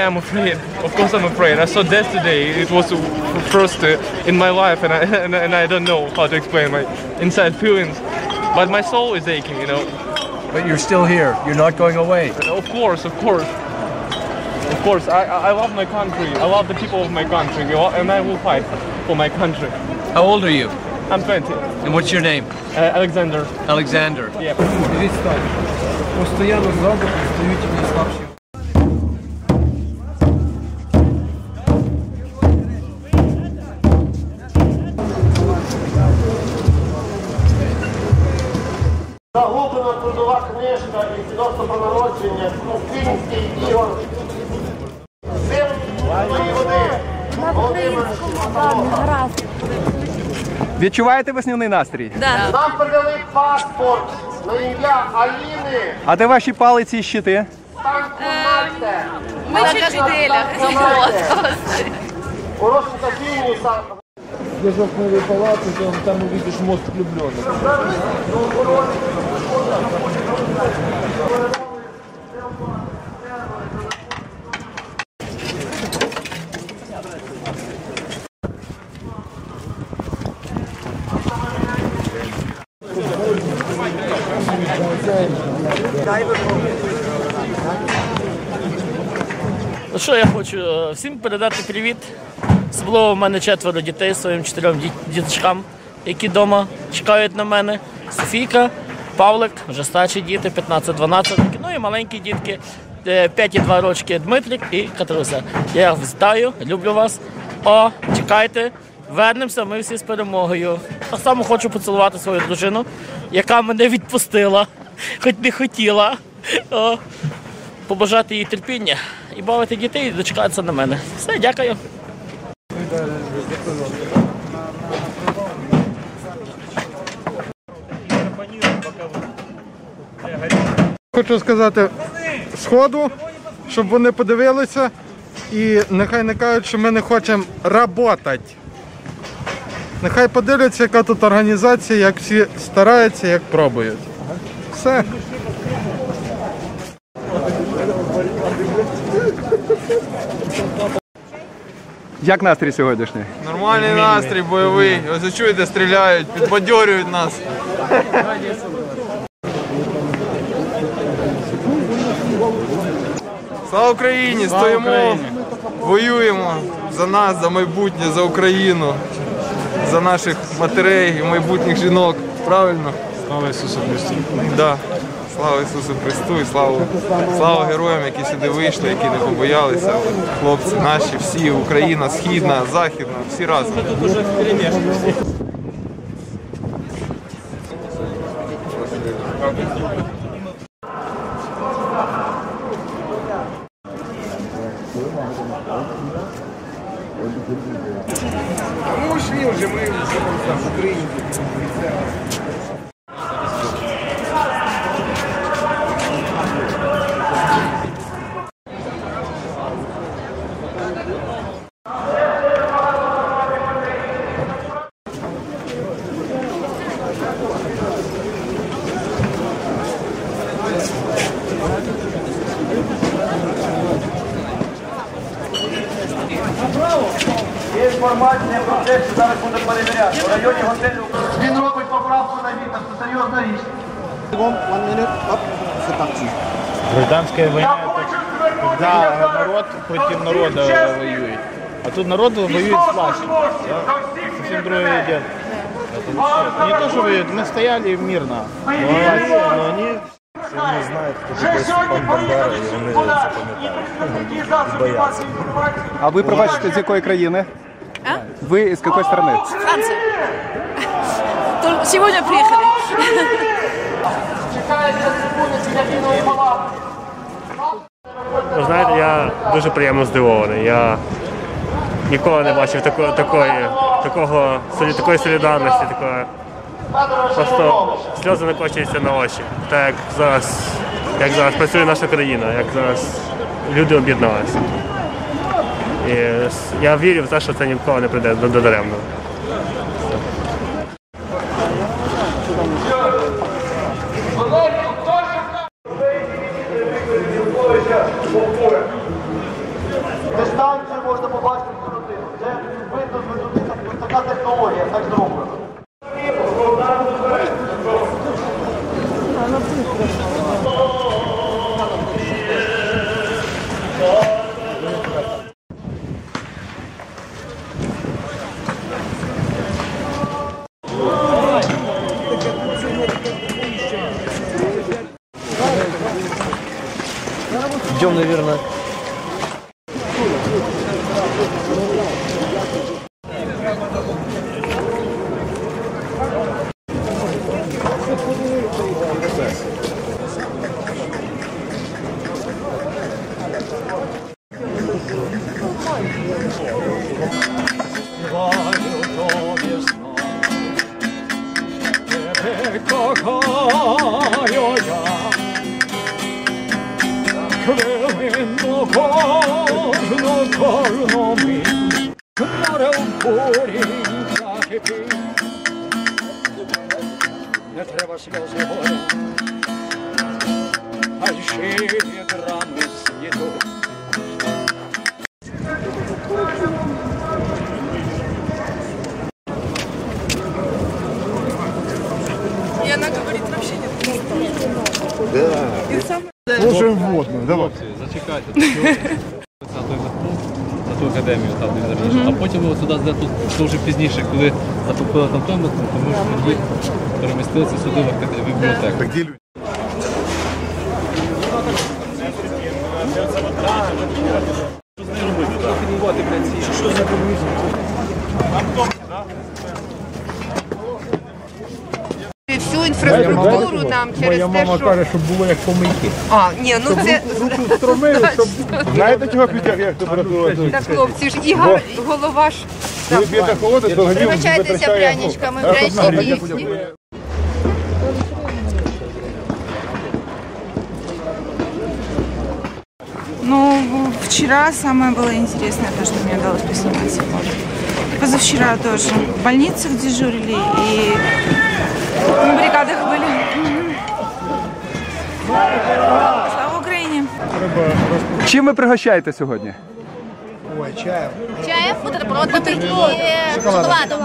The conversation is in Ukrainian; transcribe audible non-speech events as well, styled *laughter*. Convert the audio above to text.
Yeah, I'm afraid. Of course, I'm afraid. I saw death today. It was the first uh, in my life, and I *laughs* and, I- and I don't know how to explain my inside feelings. But my soul is aching, you know. But you're still here. You're not going away. Of course, of course, of course. I I I love my country. I love the people of my country, you know, and I will fight for my country. How old are you? I'm 20. And what's your name? Uh, Alexander. Alexander. Yeah. Дивіться так. Постоянно ззаду стають мені Загублена трудова книжка і свідоцтво про народження, Київський Ігор. Син своєї води. Володимир Гаразд. Відчуваєте весняний настрій? Нам передали паспорт на ім'я Аліни А де ваші палиці і щити? Танкунайте. Ми чуть жителя. У Росії До жовтневої палати, там, там увидиш мост влюблених. Ну що я хочу е, всім передати привіт. Особливо в мене четверо дітей своїм чотирьом діточкам, які вдома чекають на мене. Софійка, Павлик, вже старші діти, 15-12 років. Ну і маленькі дітки, е, 5 і 2 рочки Дмитрик і Катруся. Я вас вітаю, люблю вас. О, чекайте, вернемося, ми всі з перемогою. Так само хочу поцілувати свою дружину, яка мене відпустила, хоч не хотіла. О, побажати їй терпіння і бавити дітей і дочекатися на мене. Все, дякую. Хочу сказати сходу, щоб вони подивилися і нехай не кажуть, що ми не хочемо працювати. Нехай подивляться, яка тут організація, як всі стараються, як пробують. Все. Як настрій сьогоднішній? Нормальний настрій, бойовий. Ось чуєте, стріляють, підбадьорюють нас. Слава Україні! Стоїмо, воюємо за нас, за майбутнє, за Україну, за наших матерей і майбутніх жінок. Правильно? Слава Ісусу Христу! Да. Слава Ісусу Христу і слава, слава героям, які сюди вийшли, які не побоялися. Хлопці наші, всі, Україна, східна, західна, всі разом. Є інформація про те, що зараз буде перевіряти. В районі готелю. Він робить поправку на вітер, це серйозна річ. Гражданская война это когда народ против народа воюет. А тут народ воюет с властью. Да? Совсем другое дело. Это вообще- Не то, что воюют, мы стояли мирно. Но они, но они не знают, кто такой Степан Бандера, и вони запам'ятають. Бояться. А ви пробачите з якої країни? Ви з якої сторони? Франция. Только сегодня приехали. Ви знаєте, я дуже приємно здивований. Я ніколи не бачив такої, такої, такого, такої солідарності, такої. Просто сльози накочуються на очі. Так як зараз, як зараз працює наша країна, як зараз люди об'єдналися. І я вірю в те, що це ніколи не прийде до- даремно. Ждем, наверное, мить, море в бурі закипить. Не треба сльози горя, а щирі драми світу. И она говорит вообще нет. Слушаем вводную, давай. Зачекайте. На той верху, на ту академію там де А сюди де тут то вже пізніше, коли затопили там той метро, то ми ж тоді перемістилися сюди в бібліотеку. Що за бібліотеку. Всю інфраструктуру нам через Моя те, мама що... каже, щоб було як помийки. А, ні, ну Щоб це... руку- руку встромили, *laughs* щоб... Знаєте, чого підтяг, як температура? Так, хлопці ж і гар... голова ж... Коли п'єте холодець, то організм Вибачайтеся витрачає, ну, пряничками, прянички їсні. Ну, вчера самое было интересное, то, что мне удалось поснимать сегодня. Позавчера тоже. В больницах дежурили и на бригадах были. Слава Україні! Чим ви пригощаєте сьогодні? Ой, чаєм. Чаєм, бутербродами и Шоколадом. шоколадом.